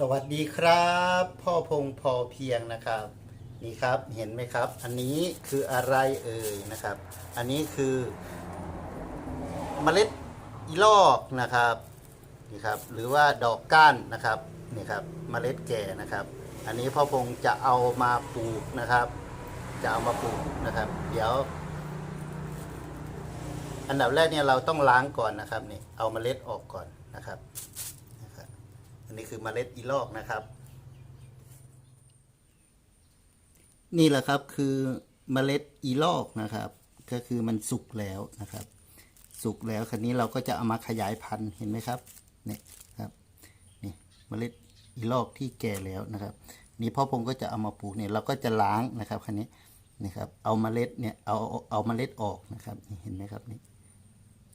สวัสดีครับ พ่อพงษ์พอเพียงนะครับ นี่ครับเห็นไหมครับ อันนี้คืออะไรเอ่ยนะครับ อันนี้คือเมล็ดอีลอกนะครับนี่ครับ หรือว่าดอกก้านนะครับนี่ครับเมล็ดแก่นะครับ อันนี้พ่อพงษ์จะเอามาปลูกนะครับ จะเอามาปลูกนะครับ เดี๋ยว อันดับแรกเนี่ยเราต้องล้างก่อนนะครับนี่เอาเมล็ดออกก่อนนะครับ อันนี้คือเมล็ดอีลอกนะครับ นี่แหละครับคือเมล็ดอีลอกนะครับ ก็คือมันสุกแล้วนะครับ สุกแล้วคราวนี้เราก็จะเอามาขยายพันธุ์เห็นไหมครับนี่ครับนี่เมล็ดอีลอกที่แก่แล้วนะครับ นี่พ่อพงก็จะเอามาปลูกเนี่ยเราก็จะล้างนะครับคราวนี้นี่ครับเอาเมล็ดเนี่ยเอาเอาเอาเมล็ดออกนะครับนี่เห็นไหมครับนี่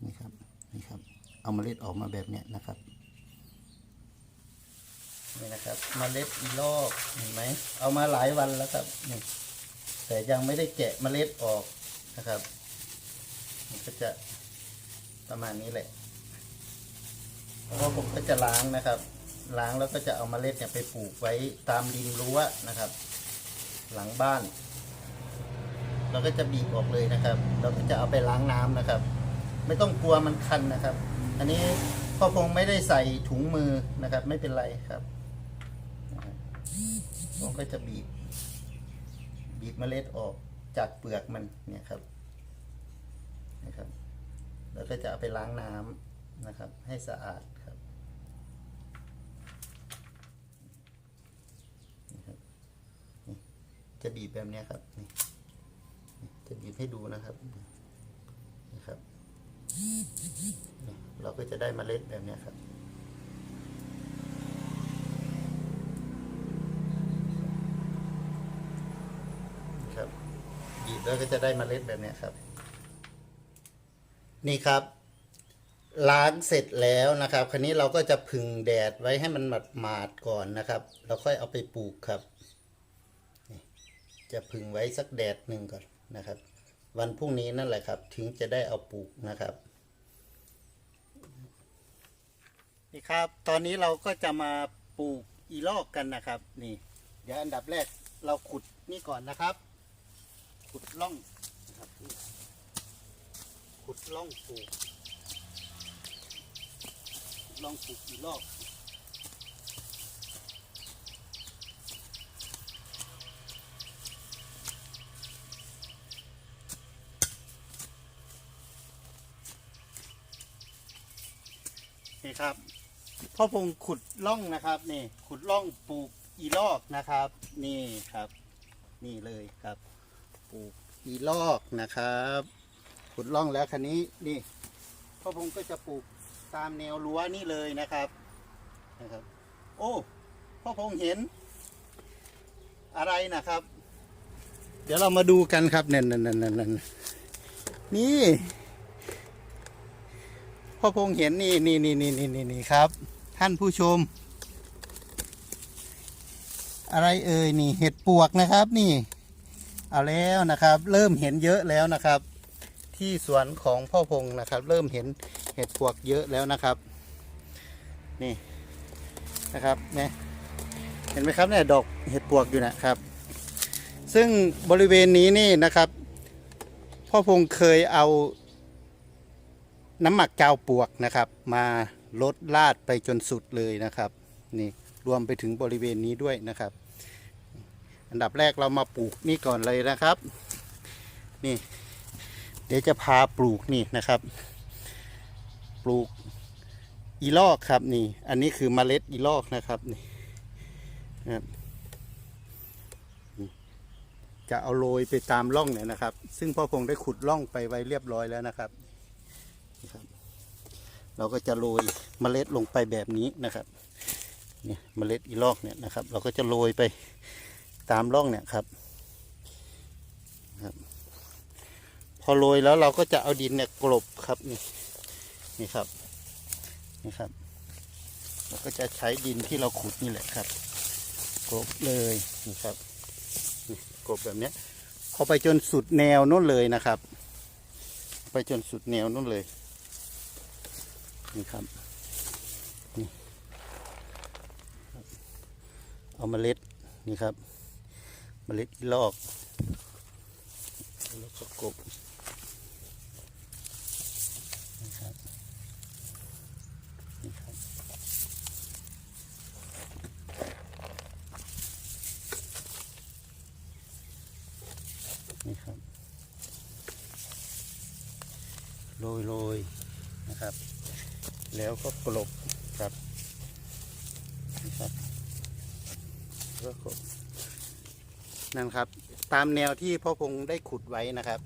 นี่ครับนี่ครับ เอาเมล็ดออกมาแบบเนี้ยนะครับ นี่นะครับเมล็ดอีลอกเห็นไหมเอามาหลายวันแล้วครับนี่แต่ยังไม่ได้แกะเมล็ดออกนะครับมันก็จะประมาณนี้แหละเพราะว่าผมก็จะล้างนะครับ ล้างแล้วก็จะเอามาเมล็ดเนี่ยไปปลูกไว้ตามริมรั้วนะครับ หลังบ้าน เราก็จะบีบออกเลยนะครับ เราก็จะเอาไปล้างน้ำนะครับ ไม่ต้องกลัวมันคันนะครับ อันนี้พ่อพงไม่ได้ใส่ถุงมือนะครับ ไม่เป็นไรครับ ผมก็จะบีบ บีบเมล็ดออกจากเปลือกมันเนี่ยครับนะครับ แล้วก็จะเอาไปล้างน้ำนะครับ ให้สะอาดครับนี่ครับนี่จะบีบแบบเนี้ยครับนี่จะบีบให้ดูนะครับนี่ครับ เราก็จะได้เมล็ดแบบเนี้ยครับบีบ แล้วก็จะได้เมล็ดแบบนี้ครับ นี่ครับ ล้างเสร็จแล้วนะครับ คราวนี้เราก็จะผึ่งแดดไว้ให้มันหมาดหมาดก่อนนะครับแล้วค่อยเอาไปปลูกครับจะผึ่งไว้สักแดดหนึ่งก่อนนะครับ วันพรุ่งนี้นั่นแหละครับ ถึงจะได้เอาปลูกนะครับนี่ครับ ตอนนี้เราก็จะมาปลูกอีลอกกันนะครับ นี่ เดี๋ยวอันดับแรกเราขุดนี่ก่อนนะครับ ขุดร่องนะครับขุดร่องปลูกขุดร่องปลูกอีลอกนี่ครับพ่อพงขุดร่องนะครับนี่ขุดร่องปลูกอีลอกนะครับ นี่ครับ นี่เลยครับ ปลูกอีลอกนะครับขุดร่องแล้วคันนี้นี่พ่อพงก็จะปลูกตามแนวรั้วนี่เลยนะครับนะครับ โอ้พ่อพงเห็น อะไรนะครับ เดี๋ยวเรามาดูกันครับนั่นนั่นนั่นนั่นนี่พ่อพงเห็นนี่นี่นี่นี่นี่นี่นี่ครับ ท่านผู้ชม อะไรเอ่ยนี่ เห็ดปวกนะครับนี่ เอาแล้วนะครับ เริ่มเห็นเยอะแล้วนะครับ ที่สวนของพ่อพงนะครับ เริ่มเห็นเห็ดปวกเยอะแล้วนะครับ นี่นะครับเนี่ยเห็นไหมครับเนี่ยดอกเห็ดปวกอยู่นะครับ ซึ่งบริเวณนี้นี่นะครับ พ่อพงเคยเอาน้ำหมักกาวปวกนะครับ มาลดลาดไปจนสุดเลยนะครับ นี่รวมไปถึงบริเวณนี้ด้วยนะครับ อันดับแรกเรามาปลูกนี่ก่อนเลยนะครับ นี่ เดี๋ยวจะพาปลูกนี่นะครับ ปลูกอีลอกครับนี่ อันนี้คือเมล็ดอีลอกนะครับนี่นะครับจะเอาโรยไปตามร่องเนี่ยนะครับ ซึ่งพ่อพงได้ขุดร่องไปไว้เรียบร้อยแล้วนะครับนะครับ เราก็จะโรยเมล็ดลงไปแบบนี้นะครับ เนี่ยเมล็ดอีลอกเนี่ยนะครับ เราก็จะโรยไป ตามร่องเนี่ยครับครับ พอโรยแล้วเราก็จะเอาดินเนี่ยกลบครับนี่นี่ครับนี่ครับเราก็จะใช้ดินที่เราขุดนี่แหละครับกลบเลยนี่ครับนี่กลบแบบเนี้ยเข้าไปจนสุดแนวนู้นเลยนะครับ ไปจนสุดแนวนู้นเลยนี่ครับนี่เอาเล็ดนี่ครับ เมล็ดอีลอกแล้วก็กบนี่ครับนี่ครับนี่ครับโรยโรยนะครับ แล้วก็กลบครับนี่ครับแล้วก็ นั่นครับ ตามแนวที่พ่อพงได้ขุดไว้นะครับ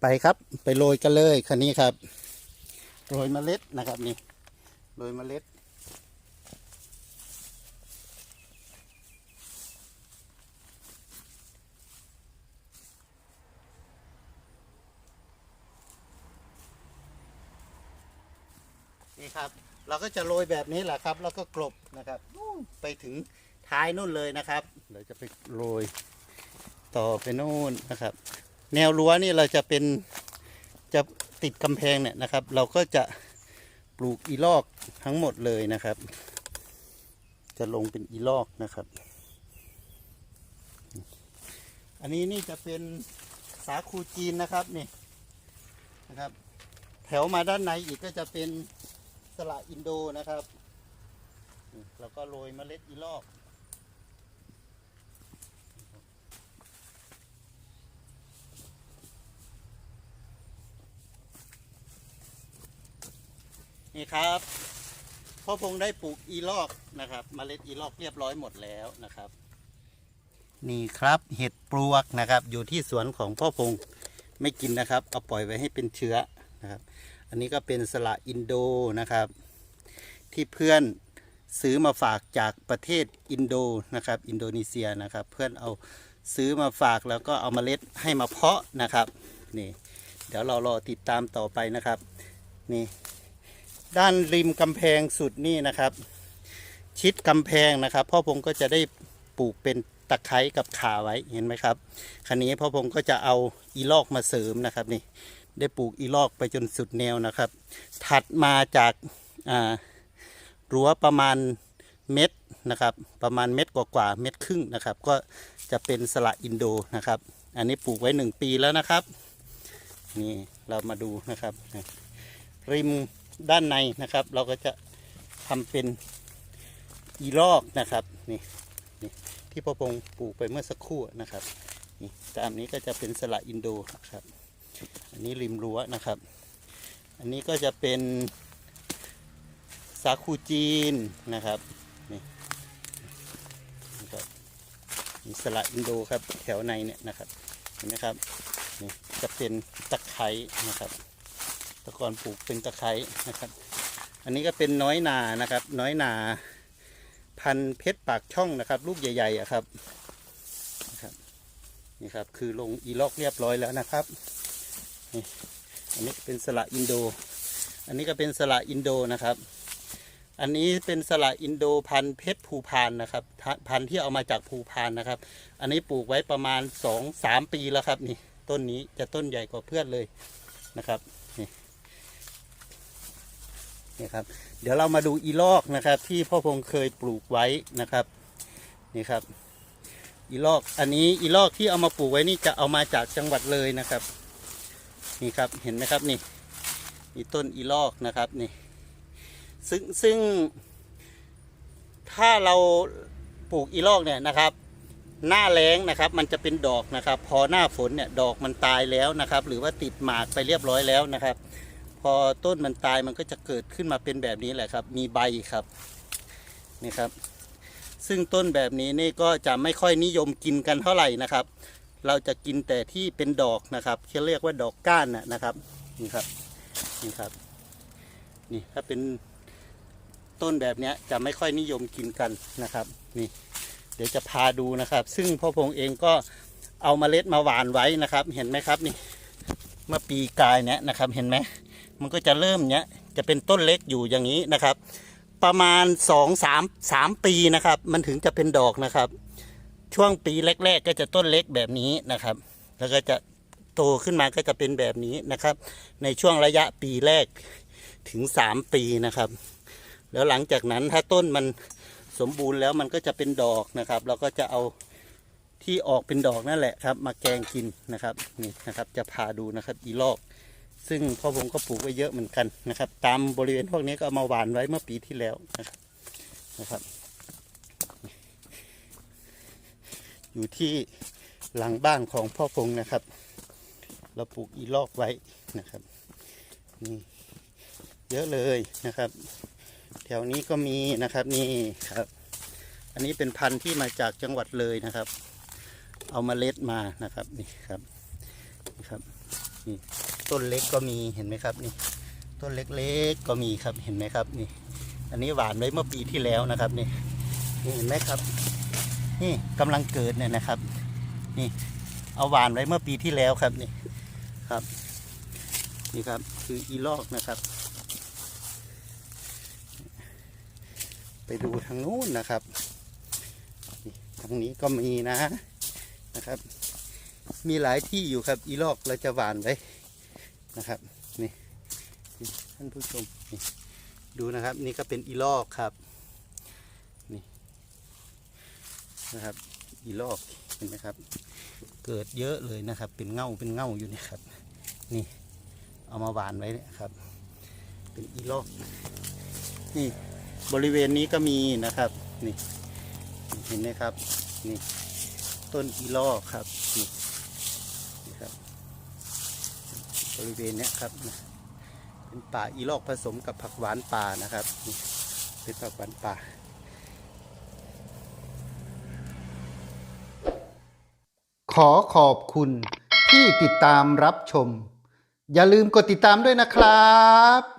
ไปครับไปโรยกันเลยคันนี้ครับ โรยเมล็ดนะครับนี่โรยเมล็ดนี่ครับ เราก็จะโรยแบบนี้แหละครับ แล้วก็กลบนะครับ ไปถึง ท้ายนู่นเลยนะครับเราจะไปโรยต่อไปนู่นนะครับ แนวรั้วนี่เราจะเป็นจะติดกำแพงเนี่ยนะครับ เราก็จะปลูกอีลอกทั้งหมดเลยนะครับ จะลงเป็นอีลอกนะครับ อันนี้นี่จะเป็นสาคูจีนนะครับนี่นะครับ แถวมาด้านในอีกก็จะเป็นสละอินโดนะครับ แล้วก็โรยเมล็ดอีลอก นี่ครับพ่อพงได้ปลูกอีลอกนะครับเมล็ดอีลอกเรียบร้อยหมดแล้วนะครับ นี่ครับเห็ดปลวกนะครับ อยู่ที่สวนของพ่อพงไม่กินนะครับ เอาปล่อยไว้ให้เป็นเชื้อนะครับ อันนี้ก็เป็นสละอินโดนะครับ ที่เพื่อนซื้อมาฝากจากประเทศอินโดนะครับ อินโดนีเซียนะครับ เพื่อนเอาซื้อมาฝากแล้วก็เอามาเมล็ดให้มาเพาะนะครับนี่ เดี๋ยวเรารอติดตามต่อไปนะครับ นี่ ด้านริมกำแพงสุดนี่นะครับ ชิดกำแพงนะครับ พ่อพงก็จะได้ปลูกเป็นตะไคร้กับขาไว้เห็นไหมครับคันนี้พ่อพงก็จะเอาอีลอกมาเสริมนะครับนี่ได้ปลูกอีลอกไปจนสุดแนวนะครับ ถัดมาจากอ่ารั้วประมาณเม็ดนะครับ ประมาณเม็ดกว่าๆเม็ดครึ่งนะครับ ก็จะเป็นสละอินโดนะครับ อันนี้ปลูกไว้หนึ่งปีแล้วนะครับ นี่เรามาดูนะครับ ริม ด้านในนะครับ เราก็จะทำเป็นอีลอกนะครับนี่นี่ที่พ่อพงปลูกไปเมื่อสักครู่นะครับนี่ตามนี้ก็จะเป็นสละอินโดนะครับ อันนี้ริมรั้วนะครับ อันนี้ก็จะเป็นสาคูจีนนะครับนี่นะครับมีสละอินโดครับแถวในเนี่ยนะครับเห็นไหมครับนี่จะเป็นตะไคร้นะครับ แตะกอนปลูกเป็นตะไคร้นะครับ อันนี้ก็เป็นน้อยนานะครับ น้อยนาพันเพชรปากช่องนะครับ ลูกใหญ่ๆอะครับนะครับนี่ครับคือลงอีล็อกเรียบร้อยแล้วนะครับนี่อันนี้เป็นสละอินโด อันนี้ก็เป็นสละอินโดนะครับ อันนี้เป็นสละอินโดพันเพชรภูพานนะครับ พันที่เอามาจากภูพานนะครับ อันนี้ปลูกไว้ประมาณสองสามปีแล้วครับนี่ต้นนี้จะต้นใหญ่กว่าเพื่อนเลยนะครับ นี่ครับ เดี๋ยวเรามาดูอีลอกนะครับ ที่พ่อพงเคยปลูกไว้นะครับนี่ครับ อีลอกอันนี้อีลอกที่เอามาปลูกไว้นี่จะเอามาจากจังหวัดเลยนะครับ นี่ครับเห็นไหมครับนี่นี่ต้นอีลอกนะครับนี่ ซึ่งซึ่ง ถ้าเราปลูกอีลอกเนี่ยนะครับ หน้าแล้งนะครับ มันจะเป็นดอกนะครับ พอหน้าฝนเนี่ยดอกมันตายแล้วนะครับ หรือว่าติดหมากไปเรียบร้อยแล้วนะครับ พอต้นมันตายมันก็จะเกิดขึ้นมาเป็นแบบนี้แหละครับ มีใบครับนี่ครับ ซึ่งต้นแบบนี้นี่ก็จะไม่ค่อยนิยมกินกันเท่าไหร่นะครับ เราจะกินแต่ที่เป็นดอกนะครับที่เรียกว่าดอกก้านนะนะครับนี่ครับนี่ครับ นี่ถ้าเป็นต้นแบบนี้จะไม่ค่อยนิยมกินกันนะครับ นี่ เดี๋ยวจะพาดูนะครับ ซึ่งพ่อพงเองก็เอาเมล็ดมาหว่านไว้นะครับ เห็นไหมครับนี่เมื่อปีกายเนี้ยนะครับ เห็นไหม มันก็จะเริ่มเนี้ยจะเป็นต้นเล็กอยู่อย่างนี้นะครับ ประมาณสองสามสามปีนะครับ มันถึงจะเป็นดอกนะครับ ช่วงปีแรก ๆ ก็จะต้นเล็กแบบนี้นะครับ แล้วก็จะโตขึ้นมาก็จะเป็นแบบนี้นะครับ ในช่วงระยะปีแรกถึงสามปีนะครับ แล้วหลังจากนั้นถ้าต้นมันสมบูรณ์แล้วมันก็จะเป็นดอกนะครับ เราก็จะเอาที่ออกเป็นดอกนั่นแหละครับ มาแกงกินนะครับนี่นะครับ จะพาดูนะครับอีลอก ซึ่งพ่อผมก็ปลูกไว้เยอะเหมือนกันนะครับ ตามบริเวณพวกนี้ก็เอามาหวานไว้เมื่อปีที่แล้วนะครับนะครับ อยู่ที่หลังบ้านของพ่อพงนะครับ เราปลูกอีลอกไว้นะครับนี่เยอะเลยนะครับ แถวนี้ก็มีนะครับนี่ครับ อันนี้เป็นพันธุ์ที่มาจากจังหวัดเลยนะครับ เอามาเล็ดมานะครับนี่ครับนี่ครับนี่ ต้นเล็กก็มีเห็นไหมครับนี่ ต้นเล็กๆก็มีครับเห็นไหมครับนี่ อันนี้หวานไว้เมื่อปีที่แล้วนะครับนี่นี่เห็นไหมครับ นี่กำลังเกิดเนี่ยนะครับ นี่เอาหวานไว้เมื่อปีที่แล้วครับนี่ครับ นี่ครับคืออีลอกนะครับ ไปดูทางนู้นนะครับทางนี้ก็มีนะนะครับ มีหลายที่อยู่ครับอีลอกเราจะหวานไว้ นะครับนี่ท่านผู้ชมนี่ดูนะครับนี่ก็เป็นอีลอกครับนี่นะครับอีลอกเห็นไหมครับ เกิดเยอะเลยนะครับ เป็นเง่าเป็นเง่าอยู่นี่ครับ นี่เอามาหวานไว้เนี่ยครับ เป็นอีลอกนี่บริเวณนี้ก็มีนะครับนี่เห็นไหมครับนี่ต้นอีลอกครับนี่ครับ บริเวณนี้ครับ เป็นป่าอีลอกผสมกับผักหวานป่านะครับ เป็นผักหวานป่าขอขอบคุณที่ติดตามรับชม อย่าลืมกดติดตามด้วยนะครับ